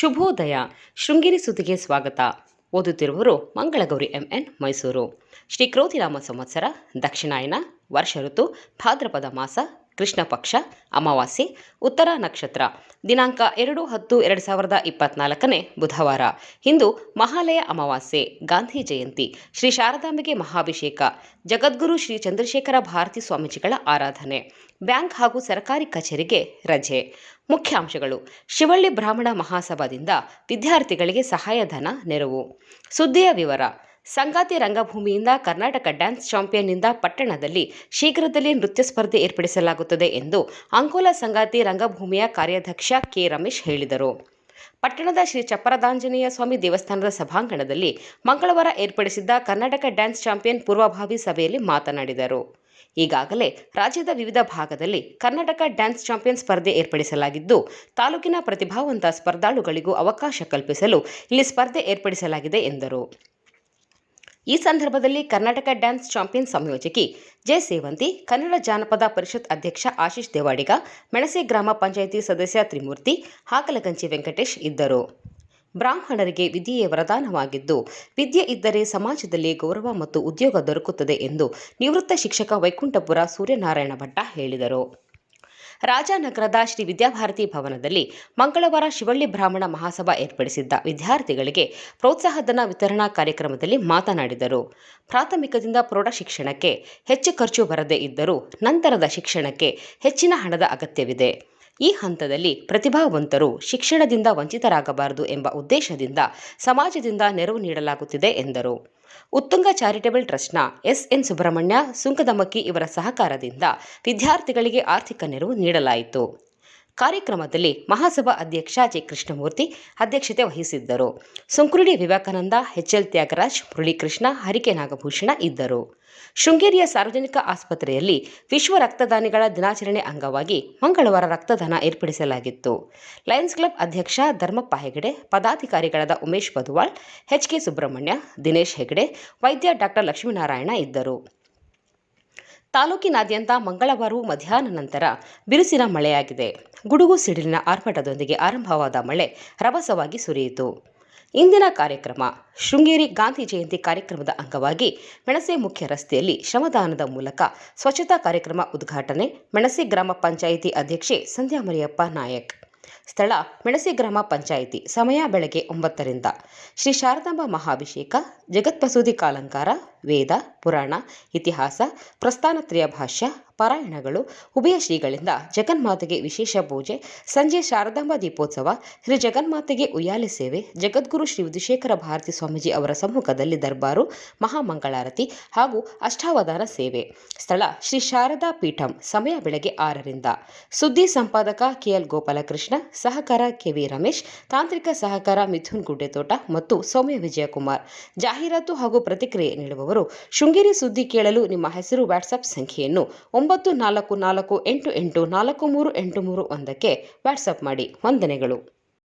ಶುಭೋದಯ. ಶೃಂಗೇರಿ ಸುದ್ದಿಗೆ ಸ್ವಾಗತ. ಓದುತ್ತಿರುವರು ಮಂಗಳಗೌರಿ ಎಂಎನ್ ಮೈಸೂರು. ಶ್ರೀ ಕ್ರೋತಿರಾಮ ಸಂವತ್ಸರ, ದಕ್ಷಿಣಾಯನ, ವರ್ಷ ಋತು, ಭಾದ್ರಪದ ಮಾಸ ಕೃಷ್ಣ ಪಕ್ಷ, ಅಮಾವಾಸ್ಯೆ, ಉತ್ತರ ನಕ್ಷತ್ರ. ದಿನಾಂಕ ಎರಡು ಹತ್ತು ಎರಡು ಸಾವಿರದ ಇಪ್ಪತ್ನಾಲ್ಕನೇ ಬುಧವಾರ. ಇಂದು ಮಹಾಲಯ ಅಮಾವಾಸ್ಯೆ, ಗಾಂಧಿ ಜಯಂತಿ. ಶ್ರೀ ಶಾರದಾಂಬೆಗೆ ಮಹಾಭಿಷೇಕ. ಜಗದ್ಗುರು ಶ್ರೀ ಚಂದ್ರಶೇಖರ ಭಾರತಿ ಸ್ವಾಮೀಜಿಗಳ ಆರಾಧನೆ. ಬ್ಯಾಂಕ್ ಹಾಗೂ ಸರ್ಕಾರಿ ಕಚೇರಿಗೆ ರಜೆ. ಮುಖ್ಯಾಂಶಗಳು. ಶಿವಳ್ಳಿ ಬ್ರಾಹ್ಮಣ ಮಹಾಸಭಾದಿಂದ ವಿದ್ಯಾರ್ಥಿಗಳಿಗೆ ಸಹಾಯಧನ ನೆರವು. ಸುದ್ದಿಯ ವಿವರ. ಸಂಗಾತಿ ರಂಗಭೂಮಿಯಿಂದ ಕರ್ನಾಟಕ ಡ್ಯಾನ್ಸ್ ಚಾಂಪಿಯನ್ನಿಂದ ಪಟ್ಟಣದಲ್ಲಿ ಶೀಘ್ರದಲ್ಲೇ ನೃತ್ಯ ಸ್ಪರ್ಧೆ ಏರ್ಪಡಿಸಲಾಗುತ್ತದೆ ಎಂದು ಅಂಕೋಲಾ ಸಂಗಾತಿ ರಂಗಭೂಮಿಯ ಕಾರ್ಯಾಧ್ಯಕ್ಷ ಕೆ ರಮೇಶ್ ಹೇಳಿದರು. ಪಟ್ಟಣದ ಶ್ರೀ ಚಪ್ಪರದಾಂಜನೇಯ ಸ್ವಾಮಿ ದೇವಸ್ಥಾನದ ಸಭಾಂಗಣದಲ್ಲಿ ಮಂಗಳವಾರ ಏರ್ಪಡಿಸಿದ್ದ ಕರ್ನಾಟಕ ಡ್ಯಾನ್ಸ್ ಚಾಂಪಿಯನ್ ಪೂರ್ವಭಾವಿ ಸಭೆಯಲ್ಲಿ ಮಾತನಾಡಿದರು. ಈಗಾಗಲೇ ರಾಜ್ಯದ ವಿವಿಧ ಭಾಗದಲ್ಲಿ ಕರ್ನಾಟಕ ಡ್ಯಾನ್ಸ್ ಚಾಂಪಿಯನ್ ಸ್ಪರ್ಧೆ ಏರ್ಪಡಿಸಲಾಗಿದ್ದು, ತಾಲೂಕಿನ ಪ್ರತಿಭಾವಂತ ಸ್ಪರ್ಧಾಳುಗಳಿಗೂ ಅವಕಾಶ ಕಲ್ಪಿಸಲು ಇಲ್ಲಿ ಸ್ಪರ್ಧೆ ಏರ್ಪಡಿಸಲಾಗಿದೆ ಎಂದರು. ಈ ಸಂದರ್ಭದಲ್ಲಿ ಕರ್ನಾಟಕ ಡ್ಯಾನ್ಸ್ ಚಾಂಪಿಯನ್ ಸಂಯೋಜಕಿ ಜೆ ಸೇವಂತಿ, ಕನ್ನಡ ಜಾನಪದ ಪರಿಷತ್ ಅಧ್ಯಕ್ಷ ಆಶೀಶ್ ದೇವಾಡಿಗ, ಮೆಣಸೆ ಗ್ರಾಮ ಪಂಚಾಯಿತಿ ಸದಸ್ಯ ತ್ರಿಮೂರ್ತಿ ಹಾಕಲಗಂಚಿ ವೆಂಕಟೇಶ್ ಇದ್ದರು. ಬ್ರಾಹ್ಮಣರಿಗೆ ವಿದ್ಯೆಯೇ ವರದಾನವಾಗಿದ್ದು, ವಿದ್ಯೆ ಇದ್ದರೆ ಸಮಾಜದಲ್ಲಿ ಗೌರವ ಮತ್ತು ಉದ್ಯೋಗ ದೊರಕುತ್ತದೆ ಎಂದು ನಿವೃತ್ತ ಶಿಕ್ಷಕ ವೈಕುಂಠಪುರ ಸೂರ್ಯನಾರಾಯಣ ಭಟ್ಟ ಹೇಳಿದರು. ರಾಜಾನಗರದ ಶ್ರೀ ವಿದ್ಯಾಭಾರತಿ ಭವನದಲ್ಲಿ ಮಂಗಳವಾರ ಶಿವಳ್ಳಿ ಬ್ರಾಹ್ಮಣ ಮಹಾಸಭಾ ಏರ್ಪಡಿಸಿದ್ದ ವಿದ್ಯಾರ್ಥಿಗಳಿಗೆ ಪ್ರೋತ್ಸಾಹಧನ ವಿತರಣಾ ಕಾರ್ಯಕ್ರಮದಲ್ಲಿ ಮಾತನಾಡಿದರು. ಪ್ರಾಥಮಿಕದಿಂದ ಪ್ರೌಢ ಶಿಕ್ಷಣಕ್ಕೆ ಹೆಚ್ಚು ಖರ್ಚು ಬರದೇ ಇದ್ದರೂ ನಂತರದ ಶಿಕ್ಷಣಕ್ಕೆ ಹೆಚ್ಚಿನ ಹಣದ ಅಗತ್ಯವಿದೆ. ಈ ಹಂತದಲ್ಲಿ ಪ್ರತಿಭಾವಂತರು ಶಿಕ್ಷಣದಿಂದ ವಂಚಿತರಾಗಬಾರದು ಎಂಬ ಉದ್ದೇಶದಿಂದ ಸಮಾಜದಿಂದ ನೆರವು ನೀಡಲಾಗುತ್ತಿದೆ ಎಂದರು. ಉತ್ತುಂಗ ಚಾರಿಟೇಬಲ್ ಟ್ರಸ್ಟ್ನ ಎಸ್ಎನ್ ಸುಬ್ರಹ್ಮಣ್ಯ ಸುಂಕದಮಕ್ಕಿ ಇವರ ಸಹಕಾರದಿಂದ ವಿದ್ಯಾರ್ಥಿಗಳಿಗೆ ಆರ್ಥಿಕ ನೆರವು ನೀಡಲಾಯಿತು. ಕಾರ್ಯಕ್ರಮದಲ್ಲಿ ಮಹಾಸಭಾ ಅಧ್ಯಕ್ಷ ಜೆ ಕೃಷ್ಣಮೂರ್ತಿ ಅಧ್ಯಕ್ಷತೆ ವಹಿಸಿದ್ದರು. ಸುಂಕುರುಡಿ ವಿವೇಕಾನಂದ ಎಚ್ಎಲ್ ತ್ಯಾಗರಾಜ್, ಮುರಳೀಕೃಷ್ಣ, ಹರಿಕೆ ನಾಗಭೂಷಣ ಇದ್ದರು. ಶೃಂಗೇರಿಯ ಸಾರ್ವಜನಿಕ ಆಸ್ಪತ್ರೆಯಲ್ಲಿ ವಿಶ್ವ ರಕ್ತದಾನಿಗಳ ದಿನಾಚರಣೆ ಅಂಗವಾಗಿ ಮಂಗಳವಾರ ರಕ್ತದಾನ ಏರ್ಪಡಿಸಲಾಗಿತ್ತು. ಲಯನ್ಸ್ ಕ್ಲಬ್ ಅಧ್ಯಕ್ಷ ಧರ್ಮಪ್ಪ ಹೆಗಡೆ, ಪದಾಧಿಕಾರಿಗಳಾದ ಉಮೇಶ್ ಬದುವಾಳ್ ಎಚ್ ಕೆ ಸುಬ್ರಹ್ಮಣ್ಯ, ದಿನೇಶ್ ಹೆಗಡೆ, ವೈದ್ಯ ಡಾಕ್ಟರ್ ಲಕ್ಷ್ಮೀನಾರಾಯಣ ಇದ್ದರು. ತಾಲೂಕಿನಾದ್ಯಂತ ಮಂಗಳವಾರವೂ ಮಧ್ಯಾಹ್ನ ನಂತರ ಬಿರುಸಿನ ಮಳೆಯಾಗಿದೆ. ಗುಡುಗು ಸಿಡಿಲಿನ ಆರ್ಭಟದೊಂದಿಗೆ ಆರಂಭವಾದ ಮಳೆ ರಭಸವಾಗಿ ಸುರಿಯಿತು. ಇಂದಿನ ಕಾರ್ಯಕ್ರಮ ಶೃಂಗೇರಿ ಗಾಂಧಿ ಜಯಂತಿ ಕಾರ್ಯಕ್ರಮದ ಅಂಗವಾಗಿ ಮೆಣಸೆ ಮುಖ್ಯ ರಸ್ತೆಯಲ್ಲಿ ಶ್ರಮದಾನದ ಮೂಲಕ ಸ್ವಚ್ಛತಾ ಕಾರ್ಯಕ್ರಮ ಉದ್ಘಾಟನೆ, ಮೆಣಸೆ ಗ್ರಾಮ ಪಂಚಾಯಿತಿ ಅಧ್ಯಕ್ಷೆ ಸಂಧ್ಯಾ ಮರಿಯಪ್ಪ ನಾಯಕ್. ಸ್ಥಳ ಮೆಣಸೆ ಗ್ರಾಮ ಪಂಚಾಯಿತಿ, ಸಮಯ ಬೆಳಗ್ಗೆ ಒಂಬತ್ತರಿಂದ. ಶ್ರೀ ಶಾರದಾಂಬ ಮಹಾಭಿಷೇಕ ಜಗತ್ಪಸೂದಿ ಕಾಲಂಕಾರ, ವೇದ, ಪುರಾಣ, ಇತಿಹಾಸ ಪ್ರಸ್ಥಾನತ್ರಯ ಭಾಷ್ಯ ಪಾರಾಯಣಗಳು, ಉಭಯ ಶ್ರೀಗಳಿಂದ ಜಗನ್ಮಾತೆಗೆ ವಿಶೇಷ ಪೂಜೆ, ಸಂಜೆ ಶಾರದಾಂಬ ದೀಪೋತ್ಸವ, ಶ್ರೀ ಜಗನ್ಮಾತೆಗೆ ಉಯ್ಯಾಲೆ ಸೇವೆ, ಜಗದ್ಗುರು ಶ್ರೀ ವಿಧುಶೇಖರ ಭಾರತಿ ಸ್ವಾಮೀಜಿ ಅವರ ಸಮ್ಮುಖದಲ್ಲಿ ದರ್ಬಾರು, ಮಹಾಮಂಗಳಾರತಿ ಹಾಗೂ ಅಷ್ಟಾವಧಾನ ಸೇವೆ. ಸ್ಥಳ ಶ್ರೀ ಶಾರದಾ ಪೀಠಂ, ಸಮಯ ಬೆಳಗ್ಗೆ ಆರರಿಂದ. ಸುದ್ದಿ ಸಂಪಾದಕ ಕೆಎಲ್ ಗೋಪಾಲಕೃಷ್ಣ, ಸಹಕಾರ ಕೆವಿ ರಮೇಶ್, ತಾಂತ್ರಿಕ ಸಹಕಾರ ಮಿಥುನ್ ಗುಡ್ಡೆತೋಟ ಮತ್ತು ಸೌಮ್ಯ ವಿಜಯಕುಮಾರ್. ಜಾಹೀರಾತು ಹಾಗೂ ಪ್ರತಿಕ್ರಿಯೆ ನೀಡುವವರು, ಶೃಂಗೇರಿ ಸುದ್ದಿ ಕೇಳಲು ನಿಮ್ಮ ಹೆಸರು ವಾಟ್ಸಪ್ ಸಂಖ್ಯೆಯನ್ನು ಒಂಬತ್ತು ನಾಲ್ಕು ನಾಲ್ಕು ಎಂಟು ಎಂಟು ನಾಲ್ಕು ಮೂರು ಎಂಟು ಮೂರು ಒಂದಕ್ಕೆ ವಾಟ್ಸಪ್ ಮಾಡಿ ವಂದನೆಗಳು.